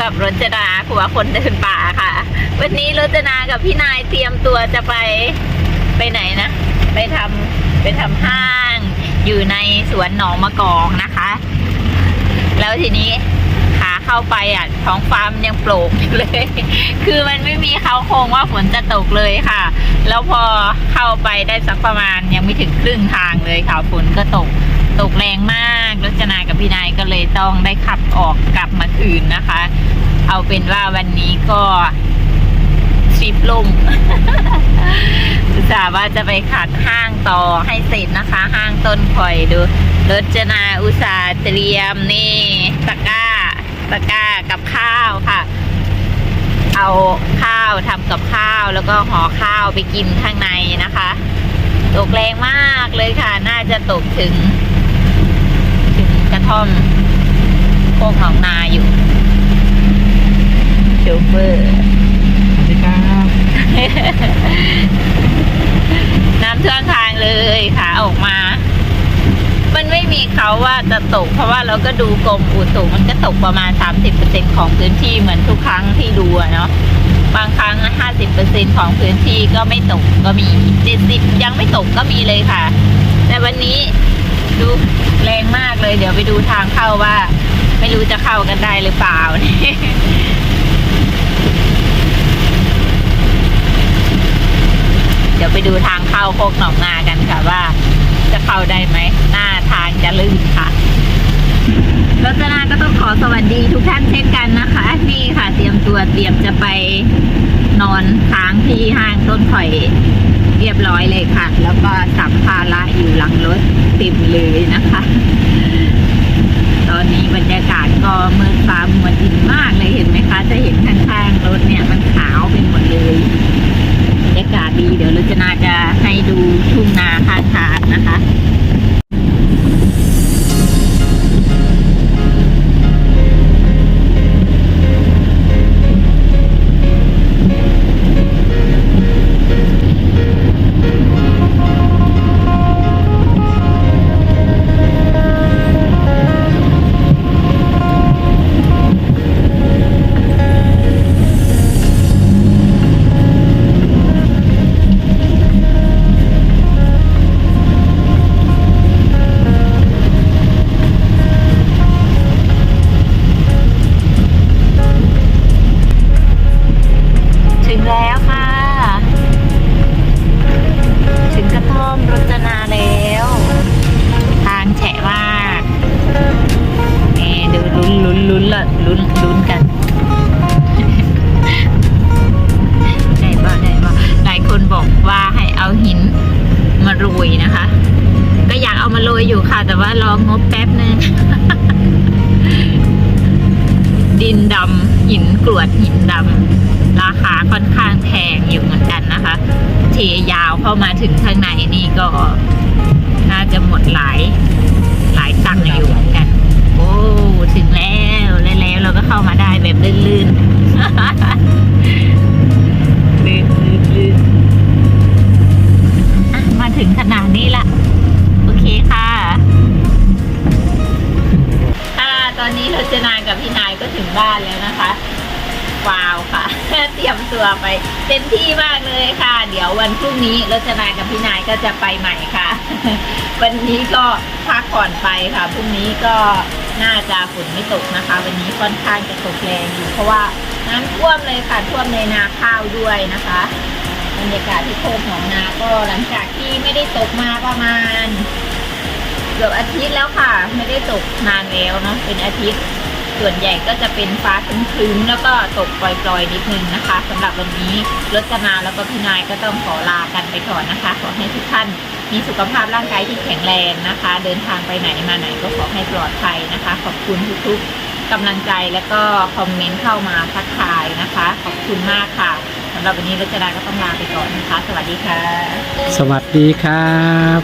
กับรจนาผัวคนเดินป่าค่ะ วันนี้รจนากับพี่นายเตรียมตัวจะไปไปไหนนะ ไปทำไปทำห้างอยู่ในสวนหนองมะกอกนะคะ แล้วทีนี้ขาเข้าไปอะท้องฟ้ามันยังโปร่งอยู่เลย คือมันไม่มีเขาโครงว่าฝนจะตกเลยค่ะ แล้วพอเข้าไปได้สักประมาณยังไม่ถึงครึ่งทางเลยค่ะฝนก็ตก ตกแรงมากรจนากับพี่นายก็เลยต้องได้ขับออกกลับมาคืนนะคะ เอาเป็นว่าวันนี้ก็ทริปลมอุตส่าห์ว่าจะไปขัดห้างต่อให้เสร็จนะคะ ห้างต้นข่อยดูรจนาอุตส่าห์เตรียมนี่ตะก้าตะก้ากับข้าวค่ะ เอาข้าวทำกับข้าวแล้วก็ห่อข้าวไปกินข้างในนะคะ ตกแรงมากเลยค่ะ น่าจะตกถึง ถึงกระท่อมโคกหนองนาอยู่โชเฟอร์สวัสดีครับน้ำท่วมทางเลยค่ะออกมา มันไม่มีเขาว่าจะตก เพราะว่าเราก็ดูกรมอุตุมันก็ตกประมาณ 30%ของพื้นที่เหมือนทุกครั้งที่ดูอะเนาะบางครั้ง 50%ของพื้นที่ก็ไม่ตกก็มี70ยังไม่ตกก็มีเลยค่ะ แต่วันนี้ ดูแรงมากเลย เดี๋ยวไปดูทางเข้าว่า ไม่รู้จะเข้ากันได้หรือเปล่าเดี๋ยวไปดูทางเข้าโคกหนองนากันค่ะว่า จะเข้าได้ไหมหน้าทางจะลื่นค่ะรัตนาก็ต้องขอสวัสดีทุกท่านเช่นกันนะคะนี่ค่ะเตรียมตัวเตรียมจะไปนอนค้างที่ห้างต้นข่อย รียบร้อยเลยค่ะ แล้วก็สัมภาระอยู่หลังรถเต็มเลยนะคะ ตอนนี้บรรยากาศก็มืด แล้วค่ะ ถึงกระท่อมรจนาแล้ว ทางแฉะมากนี่ดูลุ้นลุ้นลุ้นละลุ้นลุ้นกันได้บ่ได้บ่หลายคนบอกว่าให้เอาหินมาโรยนะคะ ก็อยากเอามาโรยอยู่ค่ะ แต่ว่ารองบแป๊บนึงดินดำหินกรวดหินดำ ราคาค่อนข้างแพงอยู่เหมือนกันนะคะ เทยาวเข้ามาถึงข้างในนี่ก็น่าจะหมดหลายหลายตังค์อยู่เหมือนกัน โอ้ ถึงแล้วแล้วแล้วเราก็เข้ามาได้แบบลื่นๆลื่นลื่นลื่นมาถึงขนาดนี้ละ โอเคค่ะค่ะตอนนี้เรจนากับพี่นายก็ถึงบ้านแล้วนะคะ ว้าวค่ะ เตรียมตัวไปเต็มที่มากเลยค่ะ เดี๋ยววันพรุ่งนี้รจนากับพี่นายก็จะไปใหม่ค่ะ วันนี้ก็พักผ่อนไปค่ะพรุ่งนี้ก็น่าจะฝนไม่ตกนะคะ วันนี้ค่อนข้างจะตกแรงอยู่เพราะว่าน้ำท่วมเลยค่ะท่วมในนาข้าวด้วยนะคะบรรยากาศที่โคกหนองนาก็หลังจากที่ไม่ได้ตกมาประมาณ เกือบอาทิตย์แล้วค่ะ ไม่ได้ตกนานแล้วเนาะเป็นอาทิตย์ ส่วนใหญ่ก็จะเป็นฟ้าครึ้มๆแล้วก็ตกปล่อยๆนิดนึงนะคะสำหรับวันนี้รจนาแล้วก็พี่นายก็ต้องขอลากันไปก่อนนะคะ ขอให้ทุกท่านมีสุขภาพร่างกายที่แข็งแรงนะคะ เดินทางไปไหนมาไหนก็ขอให้ปลอดภัยนะคะ ขอบคุณทุกๆกำลังใจแล้วก็คอมเมนต์เข้ามาทักทายนะคะ ขอบคุณมากค่ะสำหรับวันนี้รจนาก็ต้องลาไปก่อนนะคะ สวัสดีค่ะ สวัสดีครับ